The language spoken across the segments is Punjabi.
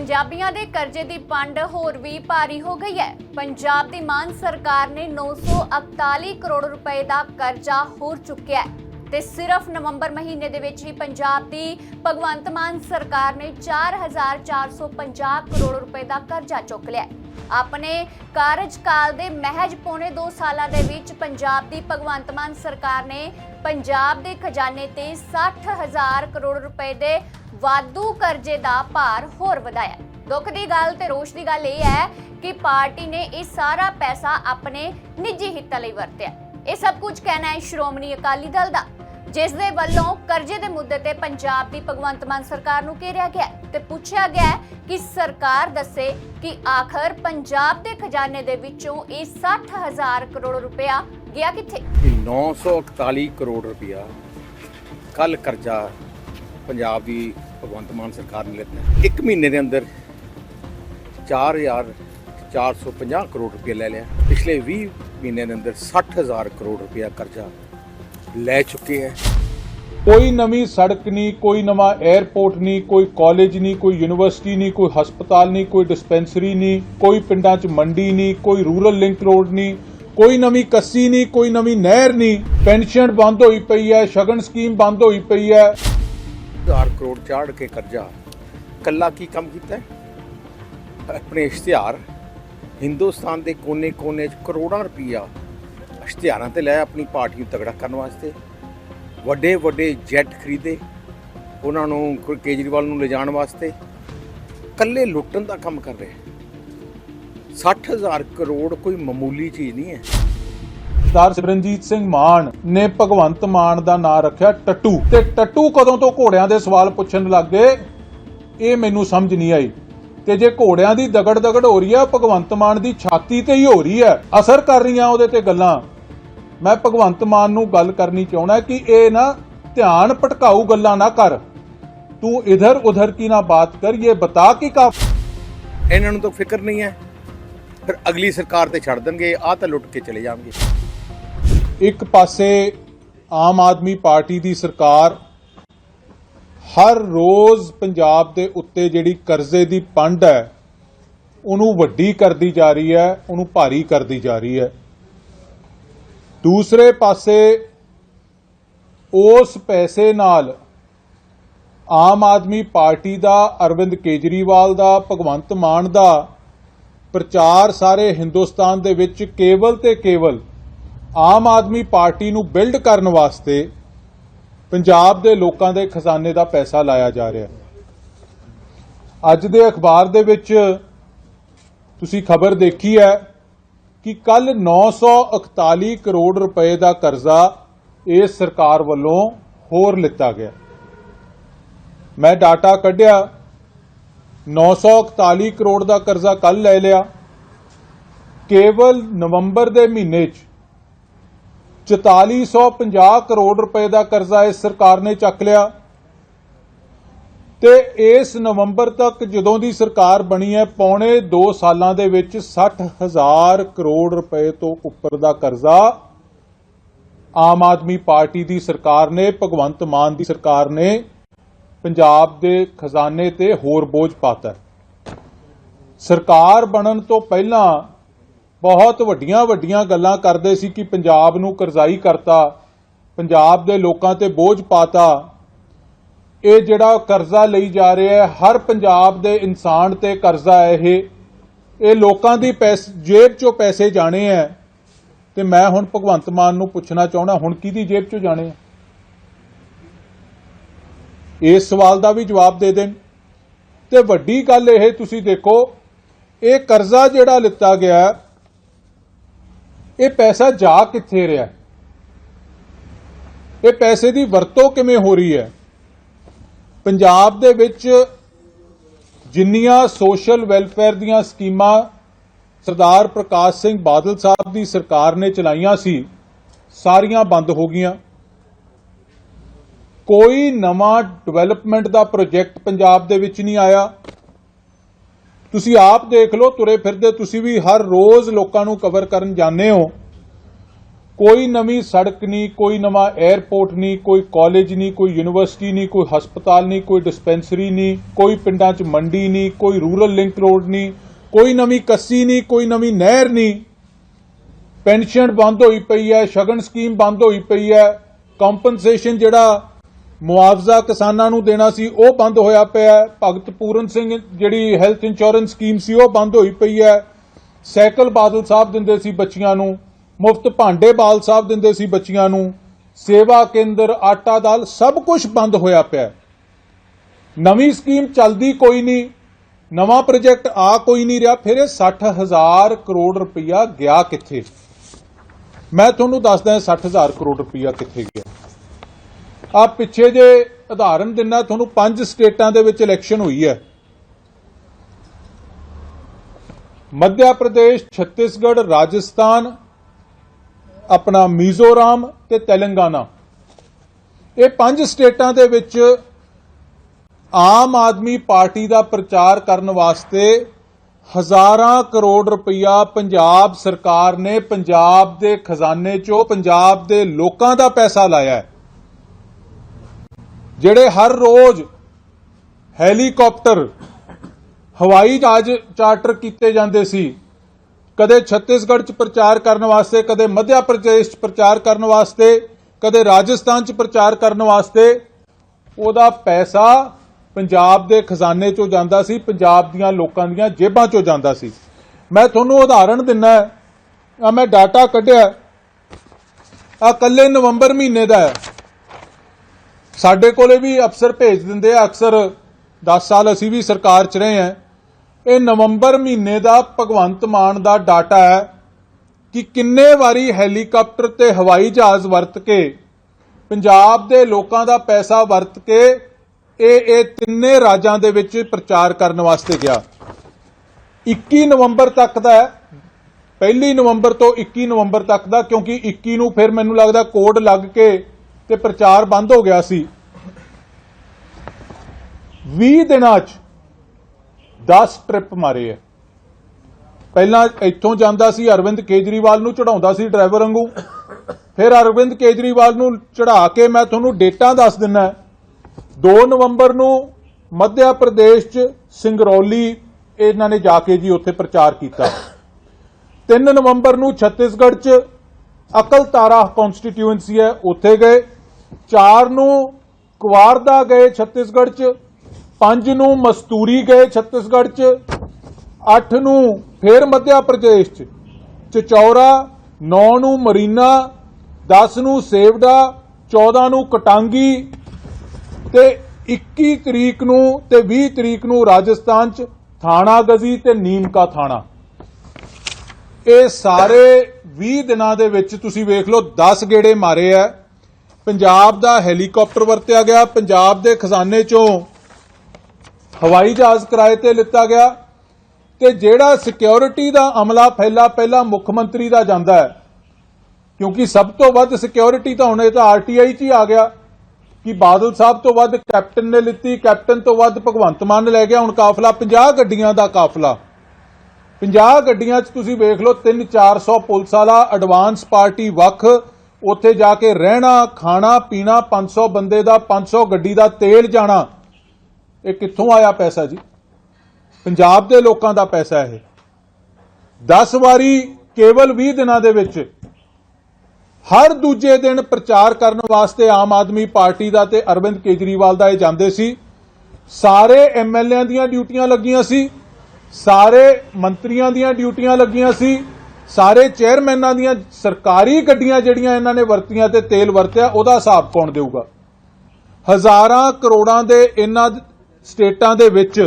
ਪੰਜਾਬੀਆਂ ਦੇ ਕਰਜ਼ੇ ਦੀ ਪੰਡ ਹੋਰ ਵੀ ਭਾਰੀ ਹੋ ਗਈ ਹੈ। ਪੰਜਾਬ ਦੀ ਮਾਨ ਸਰਕਾਰ ਨੇ 941 ਕਰੋੜ ਰੁਪਏ ਦਾ ਕਰਜ਼ਾ ਹੋਰ ਚੁੱਕਿਆ ਹੈ ਤੇ ਸਿਰਫ ਨਵੰਬਰ ਮਹੀਨੇ ਦੇ ਵਿੱਚ ਹੀ ਪੰਜਾਬ ਦੀ ਭਗਵੰਤ ਮਾਨ ਸਰਕਾਰ ਨੇ 4450 ਕਰੋੜ ਰੁਪਏ ਦਾ ਕਰਜ਼ਾ ਚੁੱਕ ਲਿਆ ਆਪਣੇ ਕਾਰਜਕਾਲ ਦੇ ਮਹਿਜ ਪੌਣੇ 2 ਸਾਲਾਂ ਦੇ ਵਿੱਚ ਪੰਜਾਬ ਦੀ ਭਗਵੰਤ ਮਾਨ ਸਰਕਾਰ ਨੇ ਪੰਜਾਬ ਦੇ ਖਜ਼ਾਨੇ ਤੇ 60000 ਕਰੋੜ ਰੁਪਏ ਦੇ ਵਾਧੂ ਕਰਜ਼ੇ ਦਾ ਭਾਰ ਹੋਰ ਵਧਾਇਆ। ਦੁੱਖ ਦੀ ਗੱਲ ਤੇ ਰੋਸ਼ ਦੀ ਗੱਲ ਇਹ ਹੈ ਕਿ ਪਾਰਟੀ ਨੇ ਇਹ ਸਾਰਾ ਪੈਸਾ ਆਪਣੇ ਨਿੱਜੀ ਹਿੱਤਾਂ ਲਈ ਵਰਤਿਆ। ਇਹ ਸਭ ਕੁਝ ਕਹਿਣਾ ਹੈ ਸ਼੍ਰੋਮਣੀ ਅਕਾਲੀ ਦਲ ਦਾ। ਜਿਸ ਦੇ ਵੱਲੋਂ ਕਰਜ਼ੇ ਦੇ ਮੁੱਦੇ ਤੇ ਪੰਜਾਬ ਦੀ ਭਗਵੰਤ ਮਾਨ ਸਰਕਾਰ ਨੂੰ ਘੇਰਿਆ ਗਿਆ ਹੈ ਤੇ ਪੁੱਛਿਆ ਗਿਆ ਕਿ ਸਰਕਾਰ ਦੱਸੇ ਕਿ ਆਖਰ ਪੰਜਾਬ ਦੇ ਖਜ਼ਾਨੇ ਦੇ ਵਿੱਚੋਂ ਇਹ 60000 ਕਰੋੜ ਰੁਪਇਆ ਗਿਆ ਕਿੱਥੇ? ਕਿ 941 ਕਰੋੜ ਰੁਪਇਆ ਕੱਲ ਕਰਜ਼ਾ ਪੰਜਾਬ ਦੀ ਭਗਵੰਤ ਮਾਨ ਸਰਕਾਰ ਨੇ ਲਿੱਤਾ ਇੱਕ ਮਹੀਨੇ ਦੇ ਅੰਦਰ 4450 ਕਰੋੜ ਰੁਪਇਆ ਲੈ ਲਿਆ। ਪਿਛਲੇ 20 ਮਹੀਨੇ ਦੇ ਅੰਦਰ 60000 ਕਰੋੜ ਰੁਪਇਆ ਕਰਜ਼ਾ ਲੈ ਚੁੱਕੇ ਹੈ। ਕੋਈ ਨਵੀਂ ਸੜਕ ਨਹੀਂ, ਕੋਈ ਨਵਾਂ 에ਅਰਪੋਰਟ ਨਹੀਂ, ਕੋਈ ਕਾਲਜ ਨਹੀਂ, ਕੋਈ ਯੂਨੀਵਰਸਿਟੀ ਨਹੀਂ, ਕੋਈ ਹਸਪਤਾਲ ਨਹੀਂ, ਕੋਈ ਡਿਸਪੈਂਸਰੀ ਨਹੀਂ, ਕੋਈ ਪਿੰਡਾਂ 'ਚ ਮੰਡੀ ਨਹੀਂ, ਕੋਈ ਰੂਰਲ ਲਿੰਕ ਰੋਡ ਨਹੀਂ, ਕੋਈ ਨਵੀਂ ਕੱਸੀ ਨਹੀਂ, ਕੋਈ ਨਵੀਂ ਨਹਿਰ ਨਹੀਂ। ਪੈਨਸ਼ਨ ਬੰਦ ਹੋਈ ਪਈ ਹੈ, ਸ਼ਗਨ ਸਕੀਮ ਬੰਦ ਹੋਈ ਪਈ ਹੈ। 1000 ਕਰੋੜ ਚਾੜ ਕੇ ਕਰਜ਼ਾ। ਕੱਲਾ ਕੀ ਕੰਮ ਕੀਤਾ ਆਪਣੇ ਇਸ਼ਤਿਹਾਰ। ਹਿੰਦੁਸਤਾਨ ਦੇ ਕੋਨੇ-ਕੋਨੇ 'ਚ ਕਰੋੜਾਂ ਰੁਪਈਆ ਇਸ਼ਤਿਹਾਰਾਂ ਤੇ ਲੈ ਆਪਣੀ ਪਾਰਟੀ ਨੂੰ ਤਗੜਾ ਕਰਨ ਵਾਸਤੇ। ਵੱਡੇ ਵੱਡੇ ਜੈਟ ਖਰੀਦੇ, ਉਹਨਾਂ ਨੂੰ ਕੇਜਰੀਵਾਲ ਨੂੰ ਲਿਜਾਣ ਵਾਸਤੇ ਕੱਲੇ ਲੁੱਟਣ ਦਾ ਕੰਮ ਕਰ ਰਹੇ 60000 ਕਰੋੜ ਕੋਈ ਮਾਮੂਲੀ ਚੀਜ਼ ਨਹੀਂ ਹੈ। ਸਰਦਾਰ ਸਿਮਰਨਜੀਤ ਸਿੰਘ ਮਾਨ ਨੇ ਭਗਵੰਤ ਮਾਨ ਦਾ ਨਾਂ ਰੱਖਿਆ ਟੱਟੂ। ਤੇ ਟੱਟੂ ਕਦੋਂ ਤੋਂ ਘੋੜਿਆਂ ਦੇ ਸਵਾਲ ਪੁੱਛਣ ਲੱਗੇ ਇਹ ਮੈਨੂੰ ਸਮਝ ਨਹੀਂ ਆਈ। ਤੇ ਜੇ ਘੋੜਿਆਂ ਦੀ ਦਗੜ ਦਗੜ ਹੋ ਰਹੀ ਹੈ, ਭਗਵੰਤ ਮਾਨ ਦੀ ਛਾਤੀ ਤੇ ਹੀ ਹੋ ਰਹੀ ਹੈ। ਅਸਰ ਕਰ ਰਹੀਆਂ ਉਹਦੇ ਤੇ ਗੱਲਾਂ। ਮੈਂ ਭਗਵੰਤ ਮਾਨ ਨੂੰ ਗੱਲ ਕਰਨੀ ਚਾਹੁੰਦਾ ਕਿ ਇਹ ਨਾ ਧਿਆਨ ਭਟਕਾਊ ਗੱਲਾਂ ਨਾ ਕਰ। ਤੂੰ ਇਧਰ ਉਧਰ ਕੀ ਨਾ ਬਾਤ ਕਰ ਇਹ ਬਤਾ ਕਿ ਕਾ ਇਹਨਾਂ ਨੂੰ ਤਾਂ ਫਿਕਰ ਨਹੀਂ ਹੈ। ਫਿਰ ਅਗਲੀ ਸਰਕਾਰ ਤੇ ਛੱਡ ਦੇਣਗੇ ਆਹ ਤਾਂ ਲੁੱਟ ਕੇ ਚਲੇ ਜਾਣਗੇ। ਇੱਕ ਪਾਸੇ ਆਮ ਆਦਮੀ ਪਾਰਟੀ ਦੀ ਸਰਕਾਰ ਹਰ ਰੋਜ਼ ਪੰਜਾਬ ਦੇ ਉੱਤੇ ਜਿਹੜੀ ਕਰਜ਼ੇ ਦੀ ਪੰਡ ਹੈ ਉਹਨੂੰ ਵੱਡੀ ਕਰਦੀ ਜਾ ਰਹੀ ਹੈ ਉਹਨੂੰ ਭਾਰੀ ਕਰਦੀ ਜਾ ਰਹੀ ਹੈ। ਦੂਸਰੇ ਪਾਸੇ ਉਸ ਪੈਸੇ ਨਾਲ ਆਮ ਆਦਮੀ ਪਾਰਟੀ ਦਾ, ਅਰਵਿੰਦ ਕੇਜਰੀਵਾਲ ਦਾ, ਭਗਵੰਤ ਮਾਨ ਦਾ ਪ੍ਰਚਾਰ ਸਾਰੇ ਹਿੰਦੁਸਤਾਨ ਦੇ ਵਿੱਚ ਕੇਵਲ ਤੇ ਕੇਵਲ ਆਮ ਆਦਮੀ ਪਾਰਟੀ ਨੂੰ ਬਿਲਡ ਕਰਨ ਵਾਸਤੇ ਪੰਜਾਬ ਦੇ ਲੋਕਾਂ ਦੇ ਖਜ਼ਾਨੇ ਦਾ ਪੈਸਾ ਲਾਇਆ ਜਾ ਰਿਹਾ ਅੱਜ ਦੇ ਅਖਬਾਰ ਦੇ ਵਿੱਚ ਤੁਸੀਂ ਖਬਰ ਦੇਖੀ ਹੈ ਕਿ ਕੱਲ 941 ਕਰੋੜ ਰੁਪਏ ਦਾ ਕਰਜ਼ਾ ਇਸ ਸਰਕਾਰ ਵੱਲੋਂ ਹੋਰ ਲਿੱਤਾ ਗਿਆ। ਮੈਂ ਡਾਟਾ ਕੱਢਿਆ 941 ਕਰੋੜ ਦਾ ਕਰਜ਼ਾ ਕੱਲ ਲੈ ਲਿਆ। ਕੇਵਲ ਨਵੰਬਰ ਦੇ ਮਹੀਨੇ 'ਚ 4450 ਕਰੋੜ ਰੁਪਏ ਦਾ ਕਰਜ਼ਾ ਇਸ ਸਰਕਾਰ ਨੇ ਚੱਕ ਲਿਆ। ਤੇ ਇਸ ਨਵੰਬਰ ਤੱਕ ਜਦੋਂ ਦੀ ਸਰਕਾਰ ਬਣੀ ਹੈ, ਪੌਣੇ 2 ਸਾਲਾਂ ਦੇ ਵਿੱਚ 60000 ਕਰੋੜ ਰੁਪਏ ਤੋਂ ਉੱਪਰ ਦਾ ਕਰਜ਼ਾ ਆਮ ਆਦਮੀ ਪਾਰਟੀ ਦੀ ਸਰਕਾਰ ਨੇ, ਭਗਵੰਤ ਮਾਨ ਦੀ ਸਰਕਾਰ ਨੇ ਪੰਜਾਬ ਦੇ ਖਜ਼ਾਨੇ ਤੇ ਹੋਰ ਬੋਝ ਪਾਤਾ। ਸਰਕਾਰ ਬਣਨ ਤੋਂ ਪਹਿਲਾਂ ਬਹੁਤ ਵੱਡੀਆਂ ਵੱਡੀਆਂ ਗੱਲਾਂ ਕਰਦੇ ਸੀ ਕਿ ਪੰਜਾਬ ਨੂੰ ਕਰਜ਼ਾਈ ਕਰਤਾ, ਪੰਜਾਬ ਦੇ ਲੋਕਾਂ ਤੇ ਬੋਝ ਪਾਤਾ। ਇਹ ਜਿਹੜਾ ਕਰਜ਼ਾ ਲਈ ਜਾ ਰਿਹਾ ਹੈ, ਹਰ ਪੰਜਾਬ ਦੇ ਇਨਸਾਨ ਤੇ ਕਰਜ਼ਾ ਹੈ ਇਹ। ਇਹ ਲੋਕਾਂ ਦੀ ਪੈਸ, ਜੇਬ ਚੋਂ ਪੈਸੇ ਜਾਣੇ ਹੈ। ਤੇ ਮੈਂ ਹੁਣ ਭਗਵੰਤ ਮਾਨ ਨੂੰ ਪੁੱਛਣਾ ਚਾਹੁੰਦਾ, ਹੁਣ ਕਿਹਦੀ ਜੇਬ ਚੋਂ ਜਾਣੇ ਹੈ? ਇਸ ਸਵਾਲ ਦਾ ਵੀ ਜਵਾਬ ਦੇ ਦੇਣ। ਤੇ ਵੱਡੀ ਗੱਲ ਇਹ, ਤੁਸੀਂ ਦੇਖੋ, ਇਹ ਕਰਜ਼ਾ ਜਿਹੜਾ ਲਿੱਤਾ ਗਿਆ, ਇਹ ਪੈਸਾ ਜਾ ਕਿੱਥੇ ਰਿਹਾ? ਇਹ ਪੈਸੇ ਦੀ ਵਰਤੋਂ ਕਿਵੇਂ ਹੋ ਰਹੀ ਹੈ? ਪੰਜਾਬ ਦੇ ਵਿੱਚ ਜਿੰਨੀਆਂ ਸੋਸ਼ਲ ਵੈਲਫੇਅਰ ਦੀਆਂ ਸਕੀਮਾਂ ਸਰਦਾਰ ਪ੍ਰਕਾਸ਼ ਸਿੰਘ ਬਾਦਲ ਸਾਹਿਬ ਦੀ ਸਰਕਾਰ ਨੇ ਚਲਾਈਆਂ ਸੀ, ਸਾਰੀਆਂ ਬੰਦ ਹੋ ਗਈਆਂ। ਕੋਈ ਨਵਾਂ ਡਿਵੈਲਪਮੈਂਟ ਦਾ ਪ੍ਰੋਜੈਕਟ ਪੰਜਾਬ ਦੇ ਵਿੱਚ ਨਹੀਂ ਆਇਆ। ਤੁਸੀਂ ਆਪ ਦੇਖ ਲਓ, ਤੁਰੇ ਫਿਰਦੇ ਤੁਸੀਂ ਵੀ ਹਰ ਰੋਜ਼ ਲੋਕਾਂ ਨੂੰ ਕਵਰ ਕਰਨ ਜਾਂਦੇ ਹੋ। ਕੋਈ ਨਵੀਂ ਸੜਕ ਨਹੀਂ, ਕੋਈ ਨਵਾਂ 에ਅਰਪੋਰਟ ਨਹੀਂ, ਕੋਈ ਕਾਲਜ ਨਹੀਂ, ਕੋਈ ਯੂਨੀਵਰਸਿਟੀ ਨਹੀਂ, ਕੋਈ ਹਸਪਤਾਲ ਨਹੀਂ, ਕੋਈ ਡਿਸਪੈਂਸਰੀ ਨਹੀਂ, ਕੋਈ ਪਿੰਡਾਂ 'ਚ ਮੰਡੀ ਨਹੀਂ, ਕੋਈ ਰੂਰਲ ਲਿੰਕ ਰੋਡ ਨਹੀਂ, ਕੋਈ ਨਵੀਂ ਕੱਸੀ ਨਹੀਂ, ਕੋਈ ਨਵੀਂ ਨਹਿਰ ਨਹੀਂ। ਪੈਨਸ਼ਨ ਬੰਦ ਹੋਈ ਪਈ ਹੈ, ਸ਼ਗਨ ਸਕੀਮ ਬੰਦ ਹੋਈ ਪਈ ਹੈ। ਕੰਪਨਸੇਸ਼ਨ ਜਿਹੜਾ ਮੁਆਵਜ਼ਾ ਕਿਸਾਨਾਂ ਨੂੰ ਦੇਣਾ ਸੀ, ਉਹ ਬੰਦ ਹੋਇਆ ਪਿਆ ਹੈ। ਭਗਤ ਪੂਰਨ ਸਿੰਘ ਜਿਹੜੀ ਹੈਲਥ ਇੰਸ਼ੋਰੈਂਸ ਸਕੀਮ ਸੀ, ਉਹ ਬੰਦ ਹੋਈ ਪਈ ਹੈ। ਸਾਈਕਲ ਬਾਦਲ ਸਾਹਿਬ ਦਿੰਦੇ ਸੀ ਬੱਚੀਆਂ ਨੂੰ। ਮੁਫਤ ਭਾਂਡੇ ਬਾਲ ਸਾਹਿਬ ਦਿੰਦੇ ਸੀ ਬੱਚੀਆਂ ਨੂੰ। ਸੇਵਾ ਕੇਂਦਰ, ਆਟਾ ਦਾਲ ਸਭ ਕੁਝ ਬੰਦ ਹੋਇਆ ਪਿਆ। ਨਵੀਂ ਸਕੀਮ ਚੱਲਦੀ ਕੋਈ ਨਹੀਂ। ਨਵਾਂ ਪ੍ਰੋਜੈਕਟ ਆ ਕੋਈ ਨਹੀਂ ਰਿਹਾ। ਫਿਰ ਇਹ 60000 ਕਰੋੜ ਰੁਪਇਆ ਗਿਆ ਕਿੱਥੇ? ਮੈਂ ਤੁਹਾਨੂੰ ਦੱਸਦਾ 60000 ਕਰੋੜ ਰੁਪਇਆ ਕਿੱਥੇ ਗਿਆ। ਆ ਪਿੱਛੇ ਜੇ ਉਦਾਹਰਨ ਦਿੰਨਾ ਤੁਹਾਨੂੰ ਪੰਜ ਸਟੇਟਾਂ ਦੇ ਵਿੱਚ ਇਲੈਕਸ਼ਨ ਹੋਈ ਹੈ। ਮੱਧ ਪ੍ਰਦੇਸ਼, ਛੱਤੀਸਗੜ੍ਹ, ਰਾਜਸਥਾਨ ਆਪਣਾ ਮਿਜ਼ੋਰਾਮ ਤੇ ਤੇਲੰਗਾਨਾ। ਇਹ ਪੰਜ ਸਟੇਟਾਂ ਦੇ ਵਿੱਚ ਆਮ ਆਦਮੀ ਪਾਰਟੀ ਦਾ ਪ੍ਰਚਾਰ ਕਰਨ ਵਾਸਤੇ ਹਜ਼ਾਰਾਂ ਕਰੋੜ ਰੁਪਇਆ ਪੰਜਾਬ ਸਰਕਾਰ ਨੇ ਪੰਜਾਬ ਦੇ ਖਜ਼ਾਨੇ 'ਚੋਂ ਪੰਜਾਬ ਦੇ ਲੋਕਾਂ ਦਾ ਪੈਸਾ ਲਾਇਆ ਹੈ। ਜਿਹੜੇ ਹਰ ਰੋਜ਼ ਹੈਲੀਕਾਪਟਰ ਹਵਾਈ ਜਹਾਜ਼ ਚਾਰਟਰ ਕੀਤੇ ਜਾਂਦੇ ਸੀ ਕਦੇ ਛੱਤੀਸਗੜ੍ਹ 'ਚ ਪ੍ਰਚਾਰ ਕਰਨ ਵਾਸਤੇ, ਕਦੇ ਮੱਧ ਪ੍ਰਦੇਸ਼ 'ਚ ਪ੍ਰਚਾਰ ਕਰਨ ਵਾਸਤੇ, ਕਦੇ ਰਾਜਸਥਾਨ 'ਚ ਪ੍ਰਚਾਰ ਕਰਨ ਵਾਸਤੇ, ਉਹਦਾ ਪੈਸਾ ਪੰਜਾਬ ਦੇ ਖਜ਼ਾਨੇ 'ਚੋਂ ਜਾਂਦਾ ਸੀ, ਪੰਜਾਬ ਦੀਆਂ ਲੋਕਾਂ ਦੀਆਂ ਜੇਬਾਂ 'ਚੋਂ ਜਾਂਦਾ ਸੀ। ਮੈਂ ਤੁਹਾਨੂੰ ਉਦਾਹਰਣ ਦਿੰਨਾ ਆ ਮੈਂ ਡਾਟਾ ਕੱਢਿਆ। ਆ ਕੱਲੇ ਨਵੰਬਰ ਮਹੀਨੇ ਦਾ ਹੈ। ਸਾਡੇ ਕੋਲੇ ਵੀ ਅਫਸਰ ਭੇਜ ਦਿੰਦੇ ਆ, ਅਕਸਰ 10 ਸਾਲ ਅਸੀਂ ਵੀ ਸਰਕਾਰ 'ਚ ਰਹੇ ਹਾਂ। ਇਹ ਨਵੰਬਰ ਮਹੀਨੇ ਦਾ ਭਗਵੰਤ ਮਾਨ ਦਾ ਡਾਟਾ ਹੈ ਕਿ ਕਿੰਨੇ ਵਾਰੀ ਹੈਲੀਕਾਪਟਰ ਤੇ ਹਵਾਈ ਜਹਾਜ਼ ਵਰਤ ਕੇ, ਪੰਜਾਬ ਦੇ ਲੋਕਾਂ ਦਾ ਪੈਸਾ ਵਰਤ ਕੇ ਇਹ ਇਹ ਤਿੰਨੇ ਰਾਜਾਂ ਦੇ ਵਿੱਚ ਪ੍ਰਚਾਰ ਕਰਨ ਵਾਸਤੇ ਗਿਆ। 21 ਨਵੰਬਰ ਤੱਕ ਦਾ ਪਹਿਲੀ ਨਵੰਬਰ ਤੋਂ 21 ਨਵੰਬਰ ਤੱਕ ਦਾ, ਕਿਉਂਕਿ 21 ਨੂੰ ਫਿਰ ਮੈਨੂੰ ਲੱਗਦਾ ਕੋਡ ਲੱਗ ਕੇ ਤੇ ਪ੍ਰਚਾਰ ਬੰਦ ਹੋ ਗਿਆ ਸੀ। 20 ਦਿਨਾਂ 'ਚ 10 ਟ੍ਰਿਪ ਮਾਰੇ ਹੈ ਪਹਿਲਾਂ ਇੱਥੋਂ ਜਾਂਦਾ ਸੀ ਅਰਵਿੰਦ ਕੇਜਰੀਵਾਲ ਨੂੰ ਚੜਾਉਂਦਾ ਸੀ ਡਰਾਈਵਰ ਵਾਂਗੂ। ਫਿਰ ਅਰਵਿੰਦ ਕੇਜਰੀਵਾਲ ਨੂੰ ਚੜਾ ਕੇ ਮੈਂ ਤੁਹਾਨੂੰ ਡੇਟਾਂ ਦੱਸ ਦਿੰਨਾ। 2 ਨਵੰਬਰ ਨੂੰ ਮੱਧ ਪ੍ਰਦੇਸ਼ 'ਚ ਸਿੰਗਰੌਲੀ ਇਹਨਾਂ ਨੇ ਜਾ ਕੇ ਜੀ ਉੱਥੇ ਪ੍ਰਚਾਰ ਕੀਤਾ। 3 ਨਵੰਬਰ ਨੂੰ ਛੱਤੀਸਗੜ੍ਹ 'ਚ ਅਕਲ ਤਾਰਾ ਕਨਸਟੀਟਿਊਐਂਸੀ ਹੈ, ਉੱਥੇ ਗਏ। 4 ਨੂੰ ਕੁਵਾਰਦਾ ਗਏ ਛੱਤੀਸਗੜ੍ਹ 'ਚ। 5 ਨੂੰ ਮਸਤੂਰੀ ਗਏ ਛੱਤੀਸਗੜ੍ਹ 'ਚ 8 ਨੂੰ ਫੇਰ ਮੱਧਿਆ ਪ੍ਰਦੇਸ਼ 'ਚ, ਚਚੌਰਾ 9 ਨੂੰ ਮਰੀਨਾ 10 ਨੂੰ ਸੇਵਡਾ 14 ਨੂੰ ਕਟਾਂਗੀ ਤੇ 21 ਤਰੀਕ ਨੂੰ ਤੇ 20 ਤਰੀਕ ਨੂੰ ਰਾਜਸਥਾਨ 'ਚ ਥਾਣਾ ਗਜ਼ੀ ਤੇ ਨੀਮਕਾ ਥਾਣਾ। ਇਹ ਸਾਰੇ 20 ਦਿਨਾਂ ਦੇ ਵਿੱਚ ਤੁਸੀਂ ਵੇਖ ਲਓ 10 ਗੇੜੇ ਮਾਰੇ ਆ। ਪੰਜਾਬ ਦਾ ਹੈਲੀਕਾਪਟਰ ਵਰਤਿਆ ਗਿਆ, ਪੰਜਾਬ ਦੇ ਖਜ਼ਾਨੇ 'ਚੋਂ ਹਵਾਈ ਜਹਾਜ਼ ਕਿਰਾਏ ਤੇ ਲਿੱਤਾ ਗਿਆ ਤੇ ਜਿਹੜਾ ਸਿਕਿਉਰਿਟੀ ਦਾ ਅਮਲਾ ਫੈਲਾ ਪਹਿਲਾਂ ਮੁੱਖ ਮੰਤਰੀ ਦਾ ਜਾਂਦਾ ਹੈ, ਕਿਉਂਕਿ ਸਭ ਤੋਂ ਵੱਧ ਸਿਕਿਉਰਿਟੀ ਤਾਂ ਹੁਣ ਇਹ ਤਾਂ ਆਰਟੀਆਈ 'ਚ ਹੀ ਆ ਗਿਆ, ਕਿ ਬਾਦਲ ਸਾਹਿਬ ਤੋਂ ਵੱਧ ਕੈਪਟਨ ਨੇ ਲਿੱਤੀ, ਕੈਪਟਨ ਤੋਂ ਵੱਧ ਭਗਵੰਤ ਮਾਨ ਨੇ ਲੈ ਗਿਆ, ਹੁਣ ਕਾਫਲਾ 50 ਗੱਡੀਆਂ ਦਾ ਕਾਫਲਾ। 50 ਗੱਡੀਆਂ 'ਚ ਤੁਸੀਂ ਵੇਖ ਲਓ 3-400 ਪੁਲਿਸ ਵਾਲਾ ਐਡਵਾਂਸ ਪਾਰਟੀ ਵੱਖ, ਉੱਥੇ ਜਾ ਕੇ ਰਹਿਣਾ, ਖਾਣਾ, ਪੀਣਾ 500 ਬੰਦੇ ਦਾ 500 ਗੱਡੀ ਦਾ ਤੇਲ ਜਾਣਾ। ਇਹ ਕਿੱਥੋਂ ਆਇਆ ਪੈਸਾ ਜੀ? ਪੰਜਾਬ ਦੇ ਲੋਕਾਂ ਦਾ ਪੈਸਾ ਇਹ। 10 ਵਾਰੀ ਕੇਵਲ 20 ਦਿਨਾਂ ਦੇ ਵਿੱਚ ਹਰ ਦੂਜੇ ਦਿਨ ਪ੍ਰਚਾਰ ਕਰਨ ਵਾਸਤੇ ਆਮ ਆਦਮੀ ਪਾਰਟੀ ਦਾ ਤੇ ਅਰਵਿੰਦ ਕੇਜਰੀਵਾਲ ਦਾ ਇਹ ਜਾਂਦੇ ਸੀ। ਸਾਰੇ ਐਮਐਲਏਆਂ ਦੀਆਂ ਡਿਊਟੀਆਂ ਲੱਗੀਆਂ ਸੀ। ਸਾਰੇ ਮੰਤਰੀਆਂ ਦੀਆਂ ਡਿਊਟੀਆਂ ਲੱਗੀਆਂ ਸੀ। ਸਾਰੇ ਚੇਅਰਮੈਨਾਂ ਦੀਆਂ ਸਰਕਾਰੀ ਗੱਡੀਆਂ ਜਿਹੜੀਆਂ ਇਹਨਾਂ ਨੇ ਵਰਤੀਆਂ ਤੇ ਤੇਲ ਵਰਤਿਆ, ਉਹਦਾ ਹਿਸਾਬ ਕੌਣ ਦੇਊਗਾ? ਹਜ਼ਾਰਾਂ ਕਰੋੜਾਂ ਦੇ ਇਹਨਾਂ ਸਟੇਟਾਂ ਦੇ ਵਿੱਚ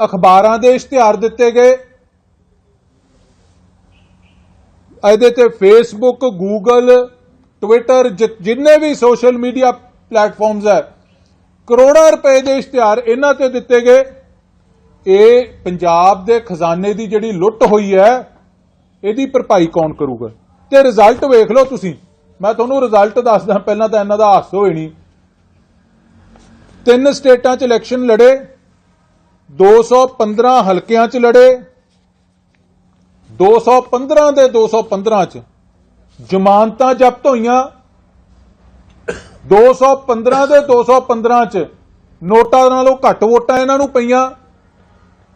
ਅਖਬਾਰਾਂ ਦੇ ਇਸ਼ਤਿਹਾਰ ਦਿੱਤੇ ਗਏ। ਇਹਦੇ ਤੇ ਫੇਸਬੁੱਕ ਗੂਗਲ ਟਵਿੱਟਰ ਜਿੰਨੇ ਵੀ ਸੋਸ਼ਲ ਮੀਡੀਆ ਪਲੇਟਫਾਰਮਸ ਹੈ, ਕਰੋੜਾਂ ਰੁਪਏ ਦੇ ਇਸ਼ਤਿਹਾਰ ਇਹਨਾਂ ਤੇ ਦਿੱਤੇ ਗਏ। ਇਹ ਪੰਜਾਬ ਦੇ ਖਜ਼ਾਨੇ ਦੀ ਜਿਹੜੀ ਲੁੱਟ ਹੋਈ ਹੈ, ਇਹਦੀ ਭਰਪਾਈ ਕੌਣ ਕਰੂਗਾ? ਤੇ ਰਿਜ਼ਲਟ ਵੇਖ ਲਓ ਤੁਸੀਂ। ਮੈਂ ਤੁਹਾਨੂੰ ਰਿਜ਼ਲਟ ਦੱਸਦਾ, ਪਹਿਲਾਂ ਤਾਂ ਇਹਨਾਂ ਦਾ ਹਾਸ ਹੋਏ ਨਹੀਂ ਤਿੰਨ ਸਟੇਟਾਂ 'ਚ ਇਲੈਕਸ਼ਨ ਲੜੇ 215 ਹਲਕਿਆਂ 'ਚ ਲੜੇ 215 ਦੇ 215 'ਚ ਜ਼ਮਾਨਤਾਂ ਜ਼ਬਤ ਹੋਈਆਂ 215 ਦੇ 215 ਚ ਨੋਟਾਂ ਨਾਲੋਂ ਘੱਟ ਵੋਟਾਂ ਇਹਨਾਂ ਨੂੰ ਪਈਆਂ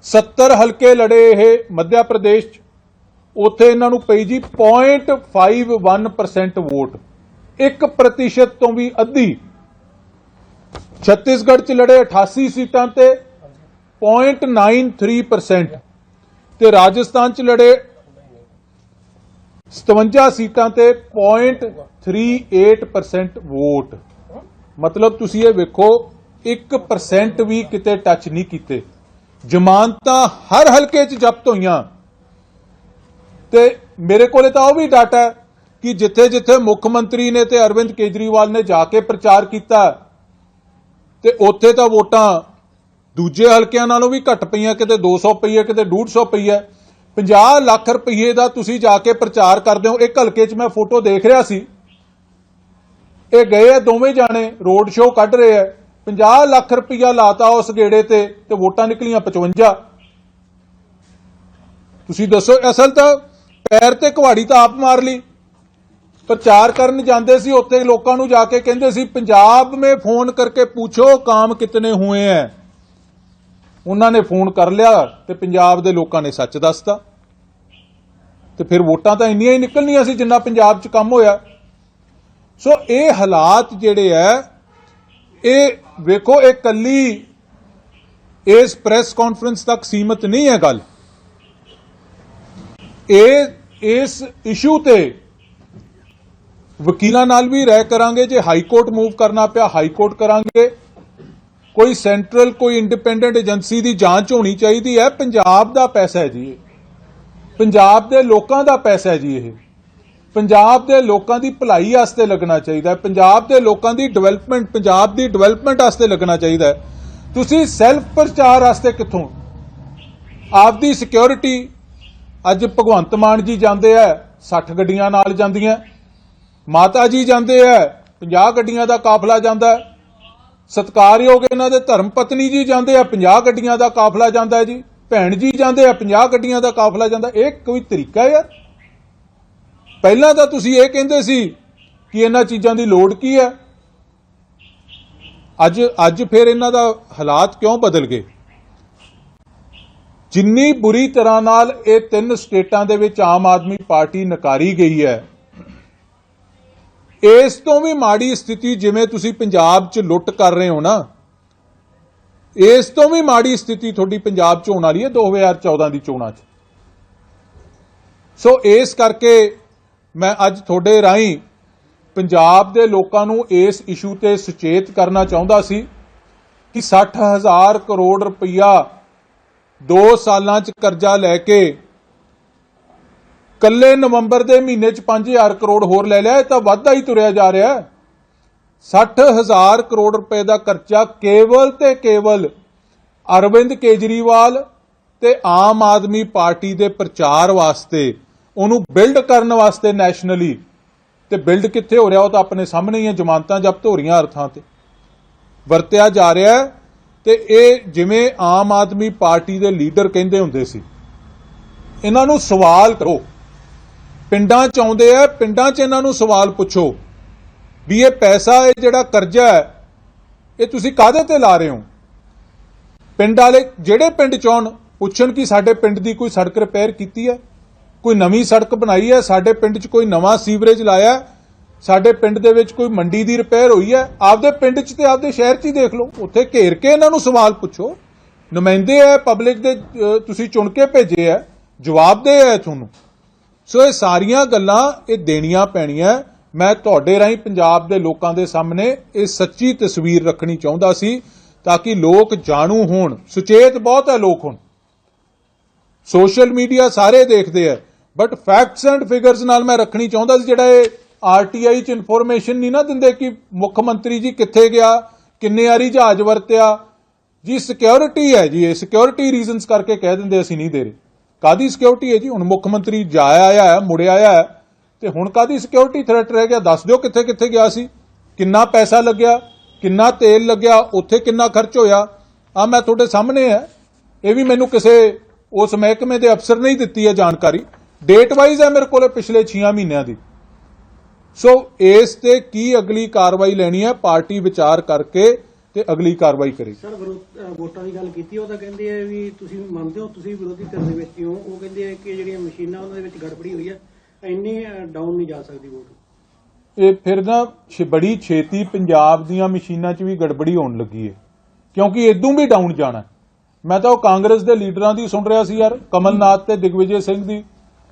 70 ਹਲਕੇ ਲੜੇ ਇਹ ਮੱਧਿਆ ਪ੍ਰਦੇਸ਼ ਚ, ਉੱਥੇ ਇਹਨਾਂ ਨੂੰ ਪਈ ਜੀ 0.51% ਵੋਟ 1% ਤੋਂ ਵੀ ਅੱਧੀ ਛੱਤੀਸਗੜ੍ਹ ਚ ਲੜੇ 88 ਸੀਟਾਂ ਤੇ 0.93% ਤੇ ਰਾਜਸਥਾਨ ਚ ਲੜੇ 57 ਸੀਟਾਂ ਤੇ 0.38% ਵੋਟ ਮਤਲਬ ਤੁਸੀਂ ਇਹ ਵੇਖੋ 1% ਵੀ ਕਿਤੇ ਟੱਚ ਨਹੀਂ ਕੀਤੇ ਜ਼ਮਾਨਤਾਂ ਹਰ ਹਲਕੇ 'ਚ ਜ਼ਬਤ ਹੋਈਆਂ ਤੇ ਮੇਰੇ ਕੋਲੇ ਤਾਂ ਉਹ ਵੀ ਡਾਟਾ ਹੈ ਕਿ ਜਿੱਥੇ ਜਿੱਥੇ ਮੁੱਖ ਮੰਤਰੀ ਨੇ ਤੇ ਅਰਵਿੰਦ ਕੇਜਰੀਵਾਲ ਨੇ ਜਾ ਕੇ ਪ੍ਰਚਾਰ ਕੀਤਾ ਤੇ ਉੱਥੇ ਤਾਂ ਵੋਟਾਂ ਦੂਜੇ ਹਲਕਿਆਂ ਨਾਲੋਂ ਵੀ ਘੱਟ ਪਈਆਂ, ਕਿਤੇ 200 ਪਈ ਹੈ, ਕਿਤੇ 150 ਪਈ ਹੈ। 50 ਲੱਖ ਰੁਪਏ ਦਾ ਤੁਸੀਂ ਜਾ ਕੇ ਪ੍ਰਚਾਰ ਕਰਦੇ ਹੋ। ਇੱਕ ਹਲਕੇ 'ਚ ਮੈਂ ਫੋਟੋ ਦੇਖ ਰਿਹਾ ਸੀ। ਇਹ ਗਏ ਆ ਦੋਵੇਂ ਜਾਣੇ, ਰੋਡ ਸ਼ੋਅ ਕੱਢ ਰਹੇ ਆ। 50 ਲੱਖ ਰੁਪਇਆ ਲਾਤਾ ਉਸ ਗੇੜੇ ਤੇ ਤੇ ਵੋਟਾਂ ਨਿਕਲੀਆਂ 55 ਤੁਸੀਂ ਦੱਸੋ, ਅਸਲ ਤਾਂ ਪੈਰ ਤੇ ਕੁਹਾੜੀ ਤਾਂ ਆਪ ਮਾਰ ਲਈ। ਪ੍ਰਚਾਰ ਕਰਨ ਜਾਂਦੇ ਸੀ, ਉੱਥੇ ਲੋਕਾਂ ਨੂੰ ਜਾ ਕੇ ਕਹਿੰਦੇ ਸੀ, ਪੰਜਾਬ ਮੇ ਫੋਨ ਕਰਕੇ ਪੁੱਛੋ ਕਾਮ ਕਿਤਨੇ ਹੋਏ ਹੈ ਉਹਨਾਂ ਨੇ ਫੋਨ ਕਰ ਲਿਆ ਤੇ ਪੰਜਾਬ ਦੇ ਲੋਕਾਂ ਨੇ ਸੱਚ ਦੱਸਤਾ। ਤੇ ਫਿਰ ਵੋਟਾਂ ਤਾਂ ਇੰਨੀਆਂ ਹੀ ਨਿਕਲਣੀਆਂ ਸੀ ਜਿੰਨਾ ਪੰਜਾਬ 'ਚ ਕੰਮ ਹੋਇਆ। ਸੋ ਇਹ ਹਾਲਾਤ ਜਿਹੜੇ ਐ, ਇਹ ਵੇਖੋ, ਇਹ ਕੱਲੀ ਇਸ ਪ੍ਰੈਸ ਕਾਨਫਰੰਸ ਤੱਕ ਸੀਮਤ ਨਹੀਂ ਹੈ ਗੱਲ। ਇਹ, ਇਸ ਇਸ਼ੂ ਤੇ ਵਕੀਲਾਂ ਨਾਲ ਵੀ ਰਹਿ ਕਰਾਂਗੇ, ਜੇ ਹਾਈ ਕੋਰਟ ਮੂਵ ਕਰਨਾ ਪਿਆ, ਹਾਈ ਕੋਰਟ ਕਰਾਂਗੇ। ਕੋਈ ਸੈਂਟਰਲ ਕੋਈ ਇੰਡੀਪੈਂਡੈਂਟ ਏਜੰਸੀ ਦੀ ਜਾਂਚ ਹੋਣੀ ਚਾਹੀਦੀ ਹੈ, ਪੰਜਾਬ ਦਾ ਪੈਸਾ ਹੈ ਜੀ ਇਹ। ਪੰਜਾਬ ਦੇ ਲੋਕਾਂ ਦਾ ਪੈਸਾ ਹੈ ਜੀ ਇਹ। ਪੰਜਾਬ ਦੇ ਲੋਕਾਂ ਦੀ ਭਲਾਈ ਵਾਸਤੇ ਲੱਗਣਾ ਚਾਹੀਦਾ ਹੈ। ਪੰਜਾਬ ਦੇ ਲੋਕਾਂ ਦੀ ਡਿਵੈਲਪਮੈਂਟ ਪੰਜਾਬ ਦੀ ਡਿਵੈਲਪਮੈਂਟ ਵਾਸਤੇ ਲੱਗਣਾ ਚਾਹੀਦਾ ਹੈ। ਤੁਸੀਂ ਸੈਲਫ ਪ੍ਰਚਾਰ ਵਾਸਤੇ ਕਿੱਥੋਂ? ਆਪਦੀ ਸਿਕਿਉਰਿਟੀ ਅੱਜ ਭਗਵੰਤ ਮਾਨ ਜੀ ਜਾਂਦੇ ਆ 60 ਗੱਡੀਆਂ ਨਾਲ ਜਾਂਦੀਆਂ। ਮਾਤਾ ਜੀ ਜਾਂਦੇ ਆ 50 ਗੱਡੀਆਂ ਦਾ ਕਾਫਲਾ ਜਾਂਦਾ ਹੈ ਸਤਕਾਰਯੋਗ ਇਹਨਾਂ ਦੇ ਧਰਮ ਪਤਨੀ ਜੀ ਜਾਂਦੇ ਆ 50 ਗੱਡੀਆਂ ਦਾ ਕਾਫਲਾ ਜਾਂਦਾ ਹੈ ਜੀ। ਭੈਣ ਜੀ ਜਾਂਦੇ ਆ 50 ਗੱਡੀਆਂ ਦਾ ਕਾਫਲਾ ਜਾਂਦਾ ਇਹ ਕੋਈ ਤਰੀਕਾ ਯਾਰ। ਪਹਿਲਾਂ ਤਾਂ ਤੁਸੀਂ ਇਹ ਕਹਿੰਦੇ ਸੀ ਕਿ ਇਹਨਾਂ ਚੀਜ਼ਾਂ ਦੀ ਲੋੜ ਕੀ ਹੈ ਅੱਜ ਅੱਜ ਫਿਰ ਇਹਨਾਂ ਦਾ ਹਾਲਾਤ ਕਿਉਂ ਬਦਲ ਗਏ? ਜਿੰਨੀ ਬੁਰੀ ਤਰ੍ਹਾਂ ਨਾਲ ਇਹ ਤਿੰਨ ਸਟੇਟਾਂ ਦੇ ਵਿੱਚ ਆਮ ਆਦਮੀ ਪਾਰਟੀ ਨਕਾਰੀ ਗਈ ਹੈ ਇਸ ਤੋਂ ਵੀ ਮਾੜੀ ਸਥਿਤੀ ਜਿਵੇਂ ਤੁਸੀਂ ਪੰਜਾਬ 'ਚ ਲੁੱਟ ਕਰ ਰਹੇ ਹੋ ਨਾ, ਇਸ ਤੋਂ ਵੀ ਮਾੜੀ ਸਥਿਤੀ ਤੁਹਾਡੀ ਪੰਜਾਬ 'ਚ ਹੋਣ ਵਾਲੀ ਹੈ 2014 ਦੀ ਚੋਣਾਂ 'ਚ। ਸੋ ਇਸ ਕਰਕੇ ਮੈਂ ਅੱਜ ਤੁਹਾਡੇ ਰਾਹੀਂ ਪੰਜਾਬ ਦੇ ਲੋਕਾਂ ਨੂੰ ਇਸ ਇਸ਼ੂ ਤੇ ਸੁਚੇਤ ਕਰਨਾ ਚਾਹੁੰਦਾ ਸੀ ਕਿ 60000 ਕਰੋੜ ਰੁਪਈਆ 2 ਸਾਲਾਂ 'ਚ ਕਰਜ਼ਾ ਲੈ ਕੇ ਕੱਲੇ ਨਵੰਬਰ ਦੇ ਮਹੀਨੇ 'ਚ 5000 ਕਰੋੜ ਹੋਰ ਲੈ ਲਿਆ, ਇਹ ਤਾਂ ਵਾਧਾ ਹੀ ਤੁਰਿਆ ਜਾ ਰਿਹਾ ਹੈ। 60000 ਕਰੋੜ ਰੁਪਏ ਦਾ ਖਰਚਾ ਕੇਵਲ ਤੇ ਕੇਵਲ ਅਰਵਿੰਦ ਕੇਜਰੀਵਾਲ ਤੇ ਆਮ ਆਦਮੀ ਪਾਰਟੀ ਦੇ ਪ੍ਰਚਾਰ ਵਾਸਤੇ, ਉਹਨੂੰ ਬਿਲਡ ਕਰਨ ਵਾਸਤੇ ਨੈਸ਼ਨਲੀ। ਤੇ ਬਿਲਡ ਕਿੱਥੇ ਹੋ ਰਿਹਾ, ਉਹ ਤਾਂ ਆਪਣੇ ਸਾਹਮਣੇ ਹੀ ਹੈ, ਜ਼ਮਾਨਤਾਂ ਜ਼ਬਤ ਹੋ ਰਹੀਆਂ ਅਰਥਾਂ ਤੇ। ਵਰਤਿਆ ਜਾ ਰਿਹਾ ਹੈ ਤੇ ਇਹ ਜਿਵੇਂ ਆਮ ਆਦਮੀ ਪਾਰਟੀ ਦੇ ਲੀਡਰ ਕਹਿੰਦੇ ਹੁੰਦੇ ਸੀ, ਇਹਨਾਂ ਨੂੰ ਸਵਾਲ ਕਰੋ। ਪਿੰਡਾਂ ਚ ਆਉਂਦੇ ਆ, ਪਿੰਡਾਂ ਚ ਇਹਨਾਂ ਨੂੰ ਸਵਾਲ ਪੁੱਛੋ ਵੀ ਇਹ ਪੈਸਾ, ਇਹ ਜਿਹੜਾ ਕਰਜ਼ਾ ਹੈ, ਇਹ ਤੁਸੀਂ ਕਾਹਦੇ ਤੇ ਲਾ ਰਹੇ ਹੋ? ਪਿੰਡ ਵਾਲੇ ਜਿਹੜੇ ਪਿੰਡ ਚ ਆਉਣ, ਪੁੱਛਣ ਕਿ ਸਾਡੇ ਪਿੰਡ ਦੀ ਕੋਈ ਸੜਕ ਰਿਪੇਅਰ ਕੀਤੀ ਹੈ, ਕੋਈ ਨਵੀਂ ਸੜਕ ਬਣਾਈ ਹੈ, ਸਾਡੇ ਪਿੰਡ 'ਚ ਕੋਈ ਨਵਾਂ ਸੀਵਰੇਜ ਲਾਇਆ ਸਾਡੇ ਪਿੰਡ ਦੇ ਵਿੱਚ ਕੋਈ ਮੰਡੀ ਦੀ ਰਿਪੇਅਰ ਹੋਈ ਹੈ, ਆਪਦੇ ਪਿੰਡ 'ਚ ਤੇ ਆਪਦੇ ਸ਼ਹਿਰ 'ਚ ਹੀ ਦੇਖ ਲਓ, ਉੱਥੇ ਘੇਰ ਕੇ ਇਹਨਾਂ ਨੂੰ ਸਵਾਲ ਪੁੱਛੋ। ਨੁਮਾਇੰਦੇ ਹੈ ਪਬਲਿਕ ਦੇ ਤੁਸੀਂ ਚੁਣ ਕੇ ਭੇਜੇ ਹੈ, ਜਵਾਬ ਦੇ ਹੈ ਤੁਹਾਨੂੰ। ਸੋ ਇਹ ਸਾਰੀਆਂ ਗੱਲਾਂ ਇਹ ਦੇਣੀਆਂ ਪੈਣੀਆਂ। ਮੈਂ ਤੁਹਾਡੇ ਰਾਹੀਂ ਪੰਜਾਬ ਦੇ ਲੋਕਾਂ ਦੇ ਸਾਹਮਣੇ ਇਹ ਸੱਚੀ ਤਸਵੀਰ ਰੱਖਣੀ ਚਾਹੁੰਦਾ ਸੀ ਤਾਂ ਕਿ ਲੋਕ ਜਾਣੂ ਹੋਣ। ਸੁਚੇਤ ਬਹੁਤ ਹੈ ਲੋਕ ਹੁਣ। ਸੋਸ਼ਲ ਮੀਡੀਆ ਸਾਰੇ ਦੇਖਦੇ ਆ ਬਟ ਫੈਕਟਸ ਐਂਡ ਫਿਗਰਸ ਨਾਲ ਮੈਂ ਰੱਖਣੀ ਚਾਹੁੰਦਾ ਸੀ ਜਿਹੜਾ ਇਹ ਆਰਟੀਆਈ ਚ ਇਨਫੋਰਮੇਸ਼ਨ ਨਹੀਂ ਨਾ ਦਿੰਦੇ ਕਿ ਮੁੱਖ ਮੰਤਰੀ ਜੀ ਕਿੱਥੇ ਗਿਆ, ਕਿੰਨੇ ਵਾਰੀ ਜਹਾਜ਼ ਵਰਤਿਆ। ਜੀ ਸਿਕਿਉਰਿਟੀ ਹੈ ਜੀ, ਇਹ ਸਿਕਿਉਰਿਟੀ ਰੀਜ਼ਨਸ ਕਰਕੇ ਕਹਿ ਦਿੰਦੇ ਅਸੀਂ ਨਹੀਂ ਦੇ ਰਹੇ। ਕਾਦੀ ਸਿਕਿਉਰਿਟੀ ਹੈ ਜੀ? ਹੁਣ ਮੁੱਖ ਮੰਤਰੀ ਜਾ ਆਇਆ ਹੈ ਮੁੜਿਆ ਆਇਆ ਹੈ, ਤੇ ਹੁਣ ਕਾਦੀ ਸਿਕਿਉਰਿਟੀ ਥ੍ਰੈਟ ਰਹਿ ਗਿਆ? ਦੱਸ ਦਿਓ ਕਿੱਥੇ ਕਿੱਥੇ ਗਿਆ ਸੀ? ਕਿੰਨਾ ਪੈਸਾ ਲੱਗਿਆ? ਕਿੰਨਾ ਤੇਲ ਲੱਗਿਆ? ਉੱਥੇ ਕਿੰਨਾ ਖਰਚ ਹੋਇਆ? ਆ ਮੈਂ ਤੁਹਾਡੇ ਸਾਹਮਣੇ ਹੈ। ਇਹ ਵੀ ਮੈਨੂੰ ਕਿਸੇ ਉਸ ਮਹਿਕਮੇ ਦੇ ਅਫਸਰ ਨੇ ਹੀ ਦਿੱਤੀ ਹੈ ਜਾਣਕਾਰੀ। ਡੇਟ ਵਾਈਜ਼ ਹੈ ਮੇਰੇ ਕੋਲੇ ਪਿਛਲੇ 6 ਮਹੀਨਿਆਂ ਦੀ। ਸੋ ਇਸ ਤੇ ਕੀ ਅਗਲੀ ਕਾਰਵਾਈ ਲੈਣੀ ਹੈ? ਪਾਰਟੀ ਵਿਚਾਰ ਕਰਕੇ ਤੇ ਅਗਲੀ ਕਾਰਵਾਈ ਕਰੇਗੀ। ਸਰ ਵਿਰੋਧ ਵੋਟਾਂ ਦੀ ਗੱਲ ਕੀਤੀ ਉਹ ਤਾਂ ਕਹਿੰਦੇ ਆ ਵੀ ਤੁਸੀਂ ਮੰਨਦੇ ਹੋ ਤੁਸੀਂ ਵਿਰੋਧੀ ਧਿਰ ਦੇ ਵਿੱਚ ਹੀ ਹੋ ਉਹ ਕਹਿੰਦੇ ਆ ਕਿ ਜਿਹੜੀਆਂ ਮਸ਼ੀਨਾਂ ਉਹਨਾਂ ਦੇ ਵਿੱਚ ਗੜਬੜੀ ਹੋਈ ਹੈ ਇੰਨੀ ਡਾਊਨ ਨਹੀਂ ਜਾ ਸਕਦੀ ਵੋਟ। ਇਹ ਫਿਰ ਨਾ ਛ- ਬੜੀ ਛੇਤੀ ਪੰਜਾਬ ਦੀਆਂ ਮਸ਼ੀਨਾਂ 'ਚ ਵੀ ਗੜਬੜੀ ਹੋਣ ਲੱਗੀ ਹੈ ਕਿਉਂਕਿ ਇਦੋਂ ਵੀ ਡਾਊਨ ਜਾਣਾ ਹੈ। ਮੈਂ ਤਾਂ ਉਹ ਕਾਂਗਰਸ ਦੇ ਲੀਡਰਾਂ ਦੀ ਸੁਣ ਰਿਹਾ ਸੀ ਯਾਰ ਕਮਲਨਾਥ ਤੇ ਦਿਗਵਿਜੇ ਸਿੰਘ ਦੀ।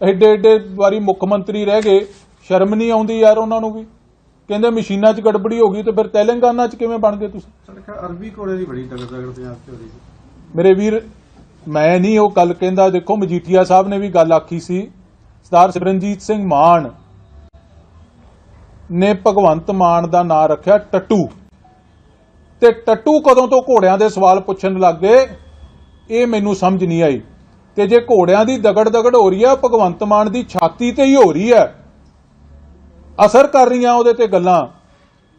ਐਡੇ ਐਡੇ ਵਾਰੀ ਮੁੱਖ ਮੰਤਰੀ ਰਹਿ ਗਏ ਸ਼ਰਮ ਨਹੀਂ ਆਉਂਦੀ ਯਾਰ ਉਹਨਾਂ ਨੂੰ ਵੀ। ਕਹਿੰਦੇ ਮਸ਼ੀਨਾਂ 'ਚ ਗੜਬੜੀ ਹੋ ਗਈ ਤੇ ਫਿਰ ਤੇਲੰਗਾਨਾ 'ਚ ਕਿਵੇਂ ਬਣ ਗਏ ਤੁਸੀਂ? ਸੜਕ ਅਰਬੀ ਘੋੜੇ ਦੀ ਬੜੀ ਤਗੜ ਤਗੜ ਪੰਜਾਬ ਚ ਹੋ ਰਹੀ ਸੀ। ਮੇਰੇ ਵੀਰ ਮੈਂ ਨਹੀਂ ਉਹ ਗੱਲ ਕਹਿੰਦਾ ਦੇਖੋ ਮਜੀਠੀਆ ਸਾਹਿਬ ਨੇ ਵੀ ਗੱਲ ਆਖੀ ਸੀ ਸਰਦਾਰ ਸਿਮਰਨਜੀਤ ਸਿੰਘ ਮਾਨ ਨੇ ਭਗਵੰਤ ਮਾਨ ਦਾ ਨਾਂ ਰੱਖਿਆ ਟੱਟੂ। ਤੇ ਟੱਟੂ ਕਦੋਂ ਤੋਂ ਘੋੜਿਆਂ ਦੇ ਸਵਾਲ ਪੁੱਛਣ ਲੱਗ ਗਏ ਇਹ ਮੈਨੂੰ ਸਮਝ ਨਹੀਂ ਆਈ। ਤੇ ਜੇ ਘੋੜਿਆਂ ਦੀ ਦਗੜ ਦਗੜ ਹੋ ਰਹੀ ਹੈ ਭਗਵੰਤ ਮਾਨ ਦੀ ਛਾਤੀ ਤੇ ਹੀ ਹੋ ਰਹੀ ਹੈ ਅਸਰ ਕਰ ਰਹੀਆਂ ਉਹਦੇ ਤੇ ਗੱਲਾਂ।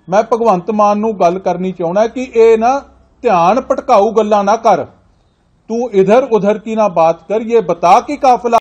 ਮੈਂ ਭਗਵੰਤ ਮਾਨ ਨੂੰ ਗੱਲ ਕਰਨੀ ਚਾਹੁੰਦਾ ਕਿ ਇਹ ਨਾ ਧਿਆਨ ਭਟਕਾਊ ਗੱਲਾਂ ਨਾ ਕਰ। ਤੂੰ ਇਧਰ ਉਧਰ ਕੀ ਨਾ ਬਾਤ ਕਰ ਇਹ ਬਤਾ ਕਿ ਕਾਫਲਾ।